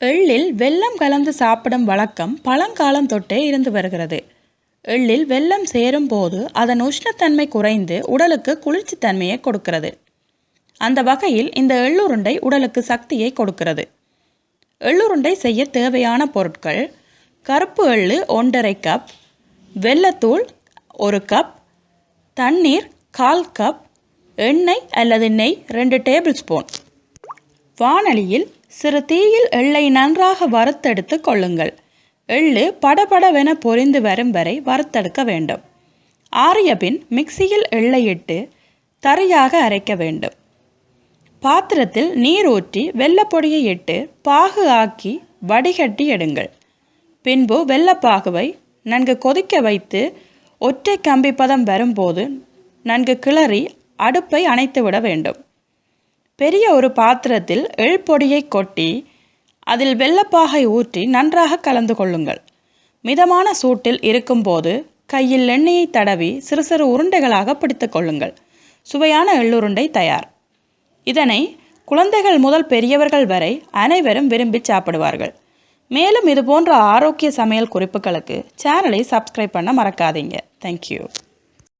எள்ளில் வெல்லம் கலந்து சாப்பிடும் வழக்கம் பழங்காலம் தொட்டே இருந்து வருகிறது. எள்ளில் வெல்லம் சேரும் போது அதன் உஷ்ணத்தன்மை குறைந்து உடலுக்கு குளிர்ச்சித்தன்மையை கொடுக்கிறது. அந்த வகையில் இந்த எள்ளுருண்டை உடலுக்கு சக்தியை கொடுக்கிறது. எள்ளுருண்டை செய்ய தேவையான பொருட்கள் கருப்பு எள்ளு ஒன்றரை கப் வெல்லத்தூள் ஒரு கப் தண்ணீர் கால் கப் எண்ணெய் அல்லது நெய் ரெண்டு டேபிள் ஸ்பூன். வானலியில் சிறு தீயில் எள்ளை நன்றாக வறுத்தெடுத்து கொள்ளுங்கள். எள்ளு படபடவென பொரிந்து வரும் வரை வறுத்தெடுக்க வேண்டும். ஆறிய பின் மிக்சியில் எள்ளையிட்டு தரியாக அரைக்க வேண்டும். பாத்திரத்தில் நீர் ஊற்றி வெள்ளப்பொடியை இட்டு பாகு ஆக்கி வடிகட்டி எடுங்கள். பின்பு வெள்ளப்பாகுவை நன்கு கொதிக்க வைத்து ஒற்றை கம்பி பதம் வரும்போது நன்கு கிளறி அடுப்பை அணைத்து விட வேண்டும். பெரிய ஒரு பாத்திரத்தில் எள் பொடியை கொட்டி அதில் வெள்ளப்பாகை ஊற்றி நன்றாக கலந்து கொள்ளுங்கள். மிதமான சூட்டில் இருக்கும்போது கையில் எண்ணெயை தடவி சிறு சிறு உருண்டைகளாக பிடித்து கொள்ளுங்கள். சுவையான எள்ளுருண்டை தயார். இதனை குழந்தைகள் முதல் பெரியவர்கள் வரை அனைவரும் விரும்பி சாப்பிடுவார்கள். மேலும் இது போன்ற ஆரோக்கிய சமையல் குறிப்புகளுக்கு சேனலை சப்ஸ்கிரைப் பண்ண மறக்காதீங்க. தேங்க்யூ